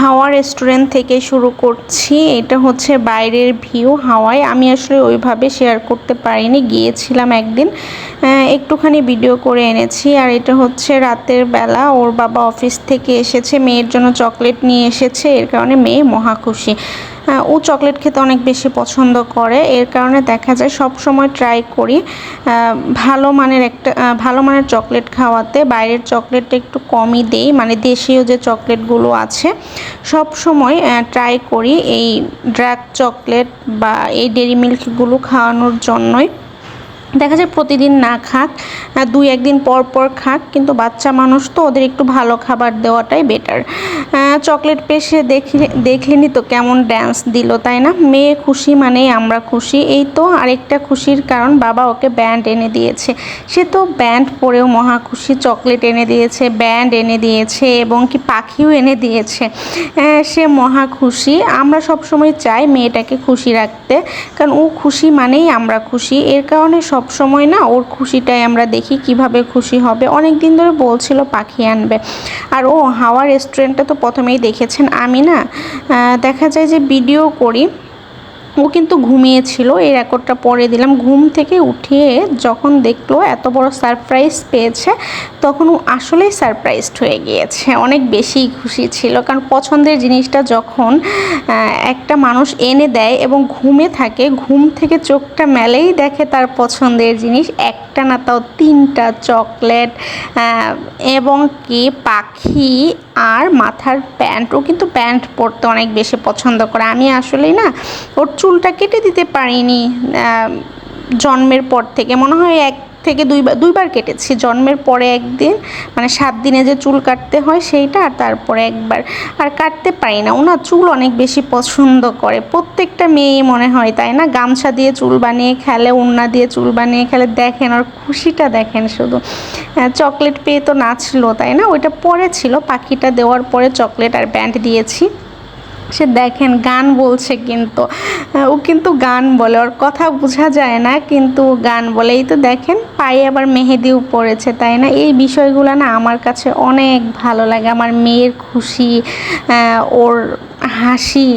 হাওয়া রেস্টুরেন্ট থেকে শুরু করছি। এটা হচ্ছে বাইরের ভিউ হাওয়ায়। আমি আসলে ওইভাবে শেয়ার করতে পারিনি গিয়েছিলাম একদিন। একটুখানি ভিডিও করে এনেছি। আর এটা হচ্ছে রাতের বেলা। ওর বাবা অফিস থেকে এসেছে মেয়ের জন্য চকলেট নিয়ে এসেছে। এর কারণে মেয়ে মহা খুশি। আহ, ও চকলেট খেতে অনেক বেশি পছন্দ করে। এর কারণে দেখা যায় সব সময় ট্রাই করি ভালো মানের একটা ভালো মানের চকলেট খাওয়াতে। বাইরের চকলেটটা একটু কমই দেই মানে দেশীয় যে চকলেটগুলো আছে, সব সময় ট্রাই করি এই ড্রাগ চকলেট বা এই ডেরি মিল্কগুলো খাওয়ানোর জন্যই। দেখা যায় প্রতিদিন না খাক দুই একদিন পর পর খাক, কিন্তু বাচ্চা মানুষ তো ওদের একটু ভালো খাবার দেওয়াটাই বেটার চকলেট পেশে দেখলে, দেখলেনি তো কেমন ড্যান্স দিল, তাই না? মেয়ে খুশি মানেই আমরা খুশি। এই তো আরেকটা খুশির কারণ, বাবা ওকে ব্যান্ড এনে দিয়েছে। সে তো ব্যান্ড পরেও মহা খুশি চকলেট এনে দিয়েছে ব্যান্ড এনে দিয়েছে এবং কি পাখিও এনে দিয়েছে। সে মহা খুশি। আমরা সব সময় চাই মেয়েটাকে খুশি রাখতে, কারণ ও খুশি মানেই আমরা খুশি। এর কারণে সব সময় না, ওর খুশিটাই আমরা দেখি কীভাবে খুশি হবে। অনেক দিন ধরে বলছিল পাখি আনবে। আর ও হাওয়া রেস্টুরেন্টটা তো প্রথমেই দেখেছেন। আমি না দেখা যায় যে ভিডিও করি। ও কিন্তু ঘুমিয়েছিল, এই রেকর্ডটা পরে দিলাম। ঘুম থেকে উঠিয়ে যখন দেখল এত বড় সারপ্রাইজ পেয়েছে, তখন ও আসলেই সারপ্রাইজড হয়ে গিয়েছে। অনেক বেশি খুশি ছিল, কারণ পছন্দের জিনিসটা যখন একটা মানুষ এনে দেয় এবং ঘুমে থাকে, ঘুম থেকে চোখটা মেলেই দেখে তার পছন্দের জিনিস। একটা না তাও তিনটা চকলেট এবং কি পাখি আর মাথার প্যান্ট। ও কিন্তু প্যান্ট পরতে অনেক বেশি পছন্দ করে। আমি আসলেই না, ওর চুলটা কেটে দিতে পারিনি জন্মের পর থেকে। মনে হয় এক থেকে দুইবার দুইবার কেটেছি। জন্মের পরে একদিন মানে সাত দিনে যে চুল কাটতে হয় সেইটা, আর তারপরে একবার। আর কাটতে পারি না। ওনার চুল অনেক বেশি পছন্দ করে। প্রত্যেকটা মেয়েই মনে হয় তাই না? গামছা দিয়ে চুল বানিয়ে খেলে উন্না দিয়ে চুল বানিয়ে খেলে দেখেন আর খুশিটা দেখেন শুধু। চকলেট পেয়ে তো নাচলো, তাই না? ওইটা পরে ছিল। পাখিটা দেওয়ার পরে চকলেট আর ব্যান্ড দিয়েছি। সে দেখেন, গান বলছে কিন্তু। ও কিন্তু গান বলে, ওর কথা বোঝা যায় না, কিন্তু গান বলে। এই তো দেখেন, পায়ে আবার মেহেদিও পড়েছে, তাই না? এই বিষয়গুলো না আমার কাছে অনেক ভালো লাগে। আমার মেয়ের খুশি ওর হাসি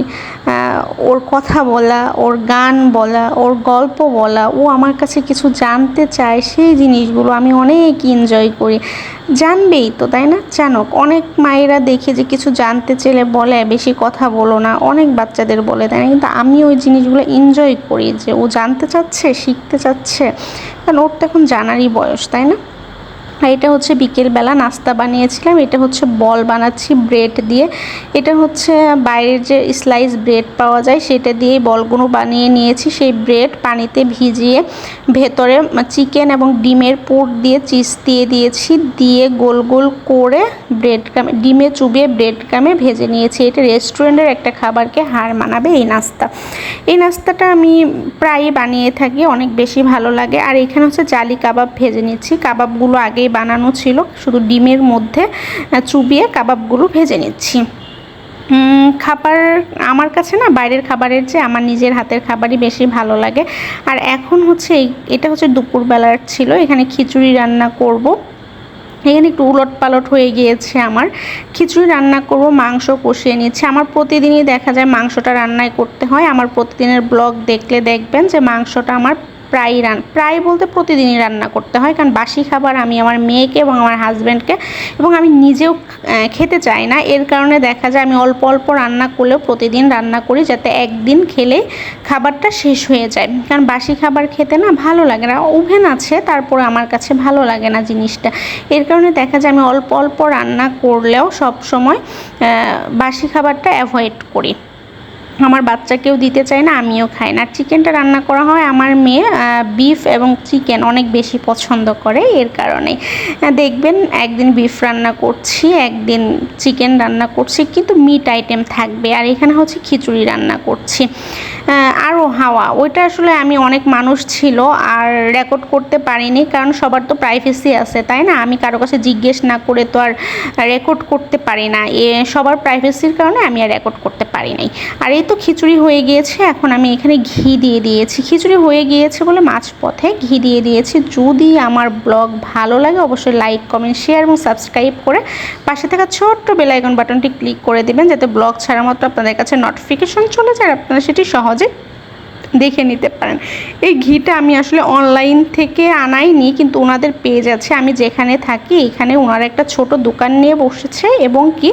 ওর কথা বলা, ওর গান বলা, ওর গল্প বলা, ও আমার কাছে কিছু জানতে চায় সেই জিনিসগুলো আমি অনেক এনজয় করি। জানবেই তো, তাই না? জানুক, অনেক মায়েরা দেখে যে কিছু জানতে চাইলে বলে, বেশি কথা বলো না, অনেক বাচ্চাদের বলে, তাই না? কিন্তু আমি ওই জিনিসগুলো এনজয় করি যে ও জানতে চাচ্ছে, শিখতে চাচ্ছে, কারণ ওর তো এখন জানারই বয়স, তাই না? আর এটা হচ্ছে বিকেলবেলা নাস্তা বানিয়েছিলাম। এটা হচ্ছে বল বানাচ্ছি ব্রেড দিয়ে। এটা হচ্ছে বাইরের যে স্লাইস ব্রেড পাওয়া যায়, সেটা দিয়ে বলগুলো বানিয়ে নিয়েছি। সেই ব্রেড পানিতে ভিজিয়ে ভেতরে চিকেন এবং ডিমের পুর দিয়ে চিজ দিয়ে দিয়েছি। দিয়ে গোল গোল করে ব্রেড কামে ডিমে চুবিয়ে ব্রেড কামে ভেজে নিয়েছি। এটা রেস্টুরেন্টের একটা খাবারকে হার মানাবে এই নাস্তা। এই নাস্তাটা আমি প্রায়ই বানিয়ে থাকি, অনেক বেশি ভালো লাগে। আর এখানে হচ্ছে জালি কাবাব ভেজে নিচ্ছি। কাবাবগুলো আগেই বানানো ছিল। শুধু ডিমের মধ্যে চুবিয়ে কাবাবগুলো ভেজে নিচ্ছি। খাবার আমার কাছে না, বাইরের খাবারের চেয়ে আমার নিজের হাতের খাবারই বেশি ভালো লাগে। আর এখন হচ্ছে এটা হচ্ছে দুপুরবেলার ছিল, এখানে খিচুড়ি রান্না করব। এখানে একটু উলট পালট হয়ে গিয়েছে আমার। খিচুড়ি রান্না করব, মাংস কষিয়ে নিচ্ছে। আমার প্রতিদিনই দেখা যায় মাংসটা রান্নায় করতে হয়। আমার প্রতিদিনের ব্লগ দেখলে দেখবেন যে মাংসটা আমার প্রায় রান, প্রায় বলতে প্রতিদিনই রান্না করতে হয়। কারণ বাসি খাবার আমি আমার মেয়েকে এবং আমার হাজব্যান্ডকে এবং আমি নিজেও খেতে চাই না। এর কারণে দেখা যায় আমি অল্প অল্প রান্না করলেও প্রতিদিন রান্না করি যাতে একদিন খেলে খাবারটা শেষ হয়ে যায়। কারণ বাসি খাবার খেতে না ভালো লাগে না। ওভেন আছে, তারপরে আমার কাছে ভালো লাগে না জিনিসটা। এর কারণে দেখা যায় আমি অল্প অল্প রান্না করলেও সব সময় বাসি খাবারটা অ্যাভয়েড করি। আমার বাচ্চাকেও দিতে চাই না, আমিও খাই না। চিকেনটা রান্না করা হয় আমার মেয়ে বিফ এবং চিকেন অনেক বেশি পছন্দ করে এর কারণে। দেখবেন একদিন বিফ রান্না করছি, একদিন চিকেন রান্না করছি, কিন্তু মিট আইটেম থাকবে। আর এখানে হচ্ছে খিচুড়ি রান্না করছি। আরও হাওয়া। ওইটা আসলে আমি অনেক মানুষ ছিল আর রেকর্ড করতে পারিনি কারণ সবার তো প্রাইভেসি আছে, তাই না? আমি কারও কাছে জিজ্ঞেস না করে তো আর রেকর্ড করতে পারি না। এ, সবার প্রাইভেসির কারণে আমি আর রেকর্ড করতে পারি নাই। আর এই তো খিচুড়ি হয়ে গিয়েছে, এখন আমি এখানে ঘি দিয়ে দিয়েছি। খিচুড়ি হয়ে গিয়েছে বলে মাছ পথে ঘি দিয়ে দিয়েছি। যদি আমার ব্লগ ভালো লাগে, অবশ্যই লাইক কমেন্ট শেয়ার এবং সাবস্ক্রাইব করে পাশে থাকা ছোট্ট বেল আইকন বাটনটি ক্লিক করে দেবেন, যাতে ব্লগ ছাড়া মাত্র আপনাদের কাছে নোটিফিকেশন চলে যায় আর আপনারা সেটি সহজে দেখে নিতে পারেন। এই ঘিটা আমি আসলে অনলাইন থেকে আনাইনি, কিন্তু ওনাদের পেজ আছে। আমি যেখানে থাকি, এখানে ওনারা একটা ছোট দোকান নিয়ে বসেছে এবং কি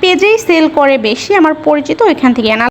পেজেই সেল করে বেশি। আমার পরিচিত ওইখান থেকে আনা